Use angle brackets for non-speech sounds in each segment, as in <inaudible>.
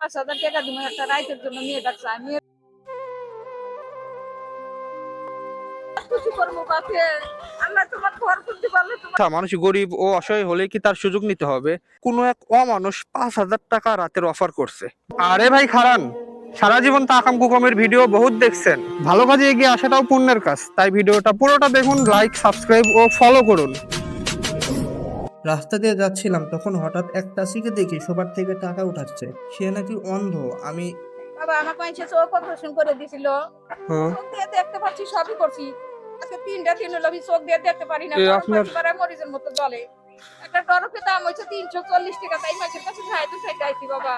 পাঁচ হাজার টাকা দিব একটা রাইতের জন্য মেয়ে আচ্ছা মানুষ গরিব ও অসহায় হলে কি তার সুযোগ নিতে হবে? কোনো এক অমানুষ পাঁচ হাজার টাকা রাতের অফার করছে। আরে ভাই খারান সারা জীবন তাকাম কুকমের ভিডিও বহুত দেখছেন। ভালো কাজে এগিয়ে আসাটাও পুণ্যের কাজ। তাই ভিডিওটা পুরোটা দেখুন লাইক সাবস্ক্রাইব ও ফলো করুন। রাস্তা দিয়ে যাচ্ছিলাম তখন হঠাৎ এক চাষিকে দেখি সবার থেকে টাকা উঠাচ্ছে। সে নাকি অন্ধ। আমি বাবা আমার পাঁচশো চোখ অপারেশন করে দিছিল। হ্যাঁ। চোখ দিয়ে দেখতে পাচ্ছি সবই করছি। আজকে তিনটা দিন হলো আমি চোখ দিয়ে দেখতে পারি না। মরিচের মতো জলে একটা টরফের দাম হচ্ছে তিনশো চল্লিশ টাকা তাই মাছের কাছে সাহায্য চাইতে আইছি বাবা।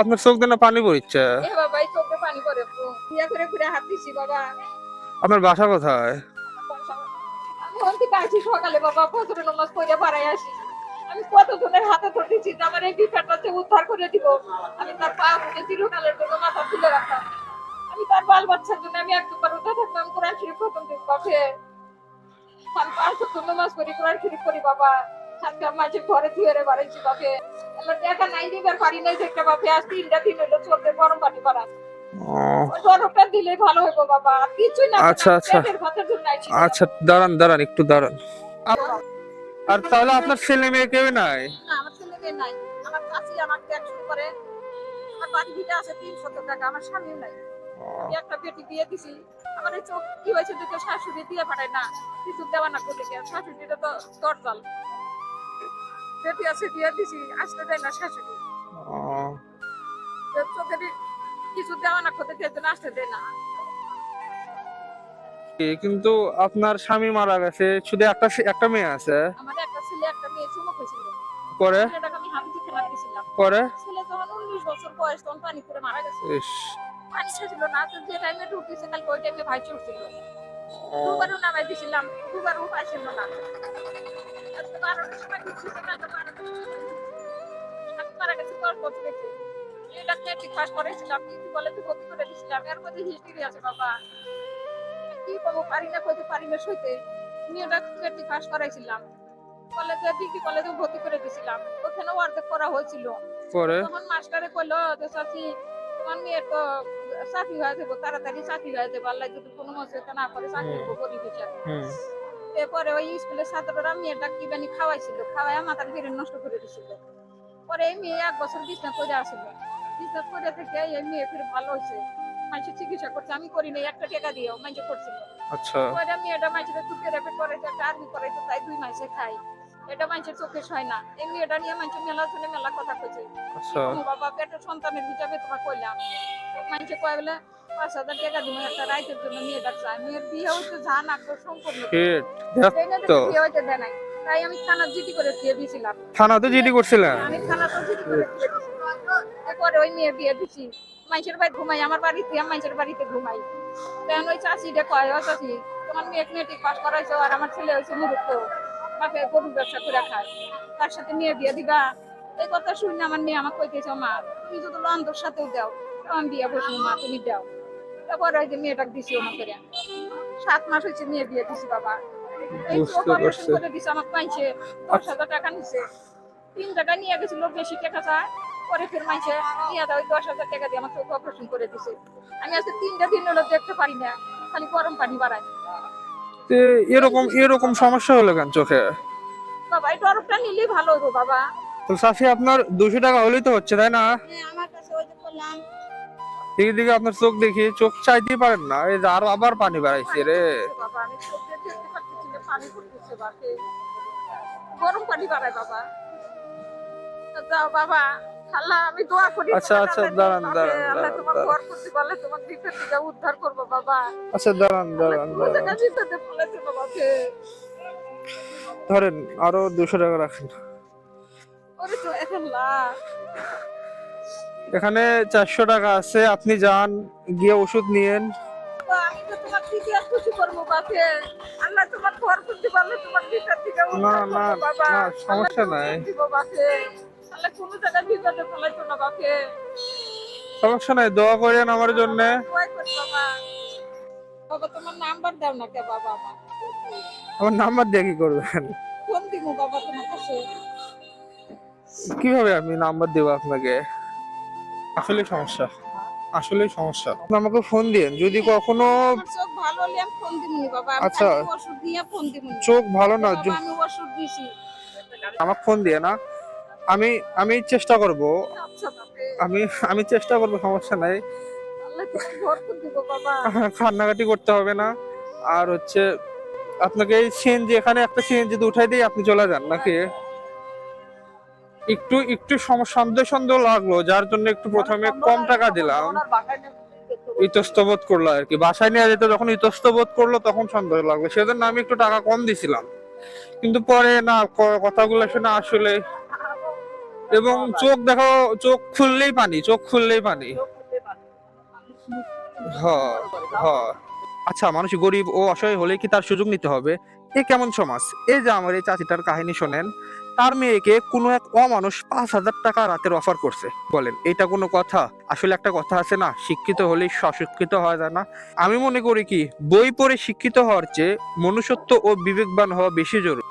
আপনার চোখ দেনা পানি পড়ছে? এ বাবা এই চোখে পানি পরে বিয়া করে ঘুরে হাত দিছি বাবা। আপনার বাসা কোথায়? ওর থেকে আসি সকালে, বাবা, ফজরের নামাজ পড়ে বাড়াই আসি। আমি কতজনের হাতে ধরেছি, যে আমার এই বিপদটা উদ্ধার করে দিব। আমি তার পা থেকে চিরকালের জন্য মাথা তুলে রাখতাম আমি তার বাল বাচ্চার জন্য আমি একটু বার উঠে থাকতাম কোরআন শরীফ প্রথম দিন বাপে আমি পাঁচ সত্তর নামাজ পড়ি, কোরআন শরীফ করি বাবা। আজকে মাঝে ঘরে ধুয়ে রে বাড়াইছি বাপে। দেখা নাই দিবার পারি নাই দেখতে বাপে। আজ তিনটা দিন হইল চলতে গরম পানি পারা দিলেই ভালো হইবো বাবা। না আচ্ছা, আচ্ছা। আচ্ছা দাঁড়ান দাঁড়ান একটু দাঁড়ান। আর তাহলে আপনার ছেলে মেয়ে কেউ নাই? না, আমার ছেলে মেয়ে নাই। আমার চাচি আমার করে। আমার বাড়ি ভিটা আছে টাকা আমার স্বামীও নাই। একটা বেটি দিয়ে দিছি। আমার এই চোখ কি হয়েছে দুটো শাশুড়ি দিয়ে পাঠায় না। কিছু দেওয়া না গিয়ে শাশুড়িটা তো দরজাল। বেটি আছে দিয়ে দিছি আসতে দেয় না শাশুড়ি। কিছু দেওয়া না করতে গিয়ে জন্য আসতে দেয় না। কিন্তু আপনার স্বামী মারা গেছে শুধু একটা একটা মেয়ে আছে? আমার একটা ছেলে একটা মেয়ে চুমক হয়েছিল পরে? আমি পরে? ছেলে যখন উনিশ বছর বয়স তখন পানি করে মারা গেছে। ইস, পানি ছিল না তো যে টাইমে ঢুকিয়েছে কালকে ওই টাইমে ভাই চলছিল দুবারও নামাই দিছিলাম দুবারও পাইছিল না। আজকে বারোটার সময় ঢুকছিল না তো বারোটার সময় মারা গেছে দশ বছর গেছে এটা করেছিলাম কিন্তু বলে তো ভর্তি করে দিছিলাম এর মধ্যে হিস্ট্রি আছে বাবা। কি পাবো পারি না কইতে পারি না সইতে। মেয়েটা মেট্রিক পাস করাইছিলাম। কলেজে ডিগ্রি কলেজে ভর্তি করে দিছিলাম ওখানে অর্ধেক করা হয়েছিল। পরে? তখন মাস্টারে কইলো যে চাচি তোমার মেয়ের তো চাকরি হয়ে যাব তাড়াতাড়ি চাকরি হয়ে যাব আল্লাহ যদি কোনো মসজিদে না করে চাকরি করব গরিব হিসাবে এরপরে ওই স্কুলের ছাত্ররা মেয়েটা কি জানি খাওয়াইছিল খাওয়াই মাথার ভিড়ে নষ্ট করে দিছিল। পরে এই মেয়ে এক বছর বিছনা করে আসছিল বিছনা করে ফিরে ভালো হয়েছে। মানুষের চিকিৎসা করছে আমি করি নাই একটা টাকা দিয়েও মানুষ করছিল। আচ্ছা। পরে মেয়েটা মানুষের চোখে রেপে করাইছে একটা আর্মি তাই দুই মাসে খাই। এটা মানুষের চোখে হয় না। এই মেয়েটা নিয়ে মানুষের মেলা শুনে মেলা কথা কইছে। আচ্ছা। বাবা পেটের সন্তানের হিসাবে তোমার কইলাম। মানুষে কয় বলে পাঁচ হাজার টাকা দিব একটা রাইতের জন্য মেয়েটা চাই। মেয়ের বিয়ে হচ্ছে সম্পূর্ণ। সেই না তো। বিয়ে হইতে দেয় নাই। তাই আমি থানা জিডি করে দিয়ে দিয়েছিলাম থানাতে জিডি করছিলেন? আমি থানা তো জিডি করে দিয়ে এরপরে ওই মেয়ে বিয়ে দিছি। মানুষের বাড়ি ঘুমাই আমার বাড়িতে আমি মানুষের বাড়িতে ঘুমাই। তখন ওই চাষিটা কয় ও চাষি তোমার মেয়ে মেয়েটিক পাস করাইছো আর আমার ছেলে হয়েছে মুরুক্ষ বাপে গরুর ব্যবসা করে খায়। তার সাথে মেয়ে বিয়ে দিবা? এই কথা শুনে আমার মেয়ে আমাকে কইতেছে মা তুমি যদি লন্দর সাথেও দাও তো আমি বিয়ে বসবো মা তুমি দাও। তারপরে ওই যে মেয়েটাকে দিছি ওমা করে সাত মাস হয়েছে মেয়ে বিয়ে দিছি বাবা। এই অপারেশন করে দিছে আমাকে পাইছে দশ হাজার টাকা নিছে। তিন টাকা নিয়ে গেছিল বেশি টাকা চায়। পরে ফের মাইছে নিয়ে দাও ওই দশ হাজার টাকা দিয়ে আমার চোখ অপারেশন করে দিছে। আমি আজকে তিনটা দিন হলো দেখতে পারি না খালি গরম পানি বাড়ায়। তো এরকম এরকম সমস্যা হলো কেন চোখে? বাবা এই টরফটা নিলেই ভালো হতো বাবা। তো চাষি আপনার দুশো টাকা হলেই তো হচ্ছে তাই না? হ্যাঁ আমার কাছে ওই যে বললাম। দিকে দিকে আপনার চোখ দেখি চোখ চাইতেই পারেন না। এই যে আরও আবার পানি বাড়াইছে রে। বাবা আমি চোখ দেখতে পাচ্ছি না, পানি পড়তেছে গরম পানি বাড়ায় বাবা। যাও বাবা। আল্লাহ আমি দোয়া করি আচ্ছা, আচ্ছা, দাঁড়ান, দাঁড়ান, আল্লাহ তোমার ঘর করতে পারলে তোমার বিপদ থেকে উদ্ধার করব বাবা। আচ্ছা দাঁড়ান দাঁড়ান দাঁড়ান। বিপদে বাবাকে ধরেন আরও দুশো টাকা রাখেন। ওরে তো এখন চারশো টাকা আছে আপনি যান গিয়ে ওষুধ নিয়েন। উদ্ধার না, না, সমস্যা নাই। কোনো বিপদে না বাপে সমস্যা নাই দোয়া করেন আমার জন্য। বাবা। বাবা তোমার নাম্বার দাও না কে বাবা আমার। আমার নাম্বার দিয়ে কি করবেন? ফোন দিব বাবা তোমার কাছে কীভাবে আমি নাম্বার দেবো আপনাকে? আসলে সমস্যা আসলে সমস্যা। আপনি আমাকে ফোন দিন যদি কখনো চোখ ভালো হলে আমি ফোন দিমুনি বাবা। আচ্ছা। ওষুধ ফোন চোখ ভালো না বাবা, য- আমি ওষুধ দিছি। আমাকে ফোন দিয়ে না। আমি আমি চেষ্টা করব। আচ্ছা আমি আমি চেষ্টা করব সমস্যা নাই। <laughs> কান্নাকাটি করতে হবে না। আর হচ্ছে আপনাকে এই সিএনজি এখানে একটা সিএনজি উঠাই দিয়ে আপনি চলে যান নাকি? একটু একটু সন্দেহ সন্দেহ লাগল। যার জন্য একটু প্রথমে কম টাকা দিলাম। ইতস্তবোধ করল আর কি। বাসায় নিয়ে যেতে যখন ইতস্তবোধ করল তখন সন্দেহ লাগল। সেজন্য আমি একটু টাকা কম দিছিলাম। কিন্তু পরে না কথাগুলো শুনে আসলে এবং চোখ দেখো, চোখ খুললেই পানি, চোখ খুললেই পানি। হ্যাঁ হ্যাঁ আচ্ছা মানুষ গরিব ও অসহায় হলে কি তার সুযোগ নিতে হবে? এ কেমন সমাজ? এই যে আমার এই চাচিটার কাহিনী শোনেন, তার মেয়েকে কোনো এক অমানুষ পাঁচ হাজার টাকা রাতের অফার করছে। বলেন, এটা কোনো কথা? আসলে একটা কথা আছে না, শিক্ষিত হলেই সশিক্ষিত হওয়া যায় না। আমি মনে করি কি, বই পড়ে শিক্ষিত হওয়ার চেয়ে মনুষ্যত্ব ও বিবেকবান হওয়া বেশি জরুরি।